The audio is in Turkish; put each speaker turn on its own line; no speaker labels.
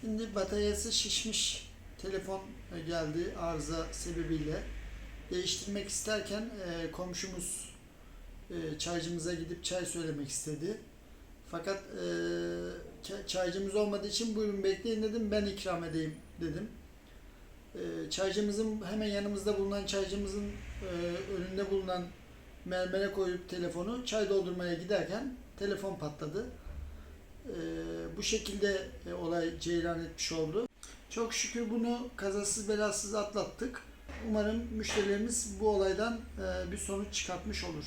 Şimdi bataryası şişmiş telefon geldi arıza sebebiyle. Değiştirmek isterken e, komşumuz e, çaycımıza gidip çay söylemek istedi. Fakat e, ça- çaycımız olmadığı için buyurun bekleyin dedim ben ikram edeyim dedim. E, çaycımızın hemen yanımızda bulunan çaycımızın e, önünde bulunan mermere koyup telefonu çay doldurmaya giderken telefon patladı. E, bu şekilde e, olay cereyan etmiş oldu. Çok şükür bunu kazasız belasız atlattık. Umarım müşterilerimiz bu olaydan e, bir sonuç çıkartmış olur.